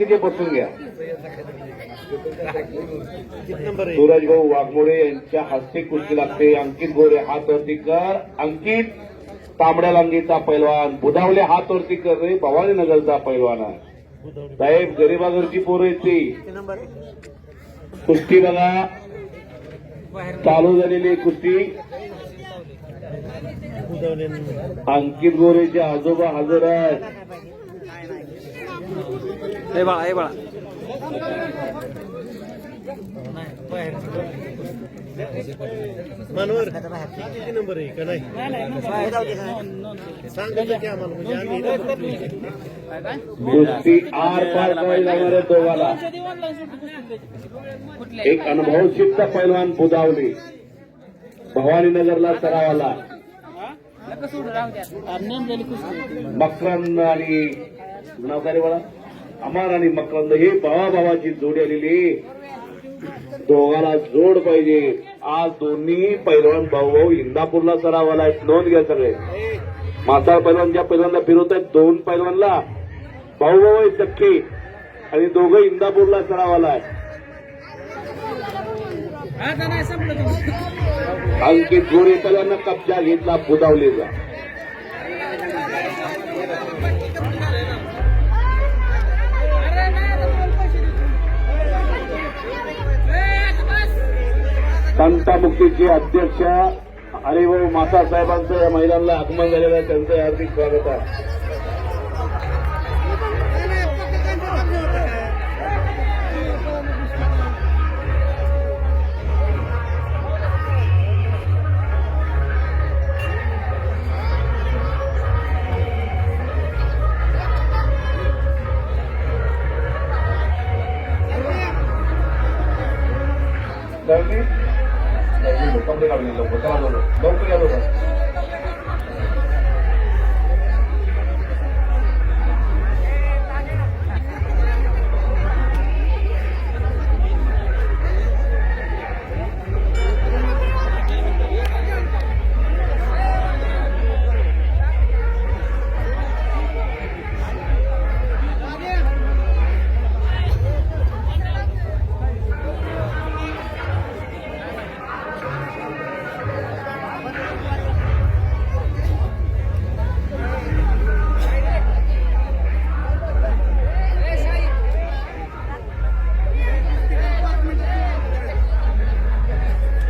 तिथे बसून घ्या. सूरज भाऊ वाघमोडे यांच्या हस्ते कुस्ती लागते. अंकित गोरे हात वरती कर. अंकित तांबड्या लांगीचा पैलवान. बुधावले हात वरती कर रे. भवानी नगरचा पैलवान आहे. साहेब गरीबागरची पोरं येते. कुस्ती बघा. चालू झालेली कुस्ती. अंकित गोरेचे आजोबा हजर आहेत. हे बाळा हे बाळा. मनोहर किती नंबर आहे का नाही? सांगायचं की आम्हाला म्हणजे आम्ही कुस्ती आर पार दोघाला. एक अनुभवसिद्ध पैलवान बुधावले भवानीनगरला सरावाला. मकरंद आणि नाव काय रे बाळा? अमर आणि मकरंद हे भावा भावाची जोडी आलेली दोघाला जोड पाहिजे. आज दोन्ही पैलवान भाऊ भाऊ इंदापूरला सरावाला आहेत. नोंद घ्या सगळे. मासाळ पैलवान ज्या पैलवानला फिरवत आहेत दोन पैलवानला भाऊ भाऊ आहेत सख्खी आणि दोघं इंदापूरला सरावाला आहे अंकित गोरे कब्जा घेतला बुदावलेचा संतामुक्तीची अध्यक्ष हरिभाऊ माता साहेबांचं या महिलांना आगमन झालेलं आहे त्यांचं हार्दिक स्वागत आहे दळवी? दळवी काढले लोक, चला लवकर या लोक.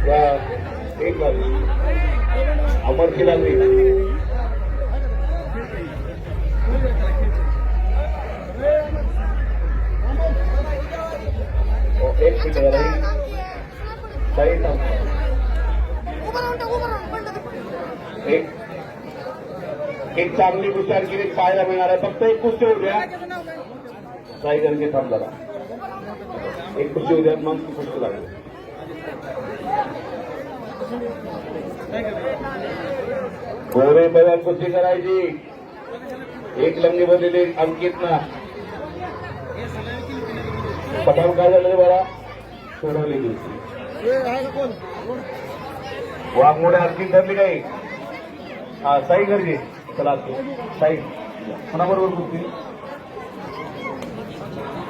या, एक अमर खिलारी हो, एक मिनिट जरा. ताई थांब. एक. एक चांगली विचारगिरी पाहायला मिळणार आहे. फक्त एक कुस्ती उद्या काही गरजे थांब जरा. एक कुस्ती उद्या मग ती कुस्ती लागेल. गोरे बैलात कुस्ती करायची? एक लंगी बनलेली अंकित ना. पठाण काय झालं बरा सोडवली गेली. वाघमोडे अंकित धरली काही हा साई गरजे चला तू साई कोणाबरोबर कुस्ती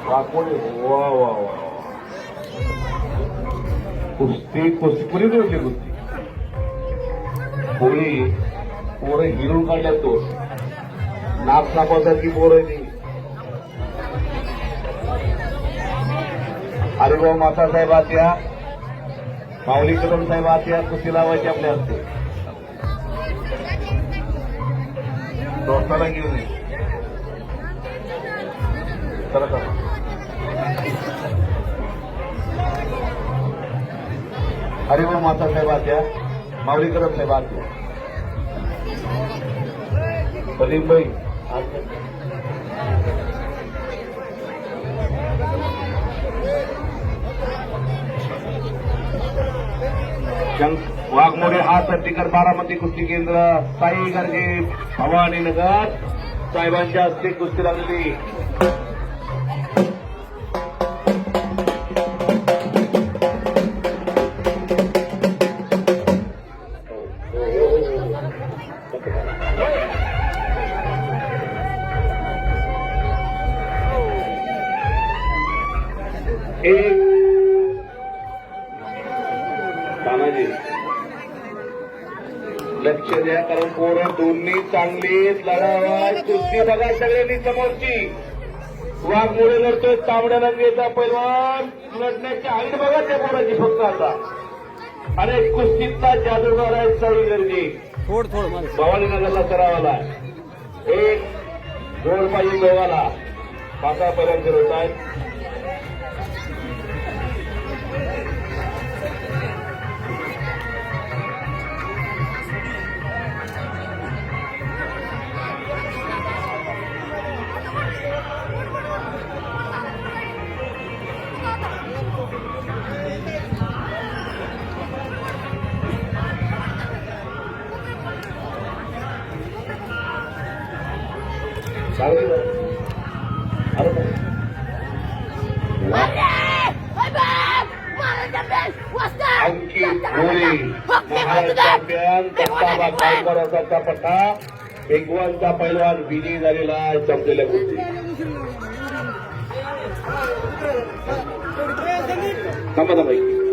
वाघमोडे. वा वा वा. कुस्ती कुस्ती पुरी जोडली कुस्ती. पोळी पोरं हिरून काढल्या तो. नाक की पोरं ती. हरिभाऊ माता साहेब आत्या माऊली कदम साहेब आत्या कुस्ती लावायची आपल्या हस्ते. दोस्ताला घेऊन ये. चला. चला हरिभाऊ माता साहेब आत्या माऊली कदम साहेब आत्या सलीम वाघमोडे हा सर्टिकर बारामती कुस्ती केंद्र साई गर्जे भवानी नगर साहेबांच्या हस्ते कुस्ती लागली लक्ष द्या कारण पोरं दोन्ही चांगली लढावा कुस्ती बघा सगळ्यांनी समोरची. वाघमुळे लढतोय तांबड्या रंगेचा पैलवान. लढण्याची हाईट बघा त्या पोराची फक्त आता. आणि कुस्तीतला जादूगार आहे सळी गर्दी थोड थोड भवानी नगरला सरावाला? एक जोड पाहिजे दोघाला. पाचा पर्यंत होत आहेत. अंकित गोरे पट्टा पैलवान विजयी झालेला आहे संपलेल्या गोष्टी थांबा थांबा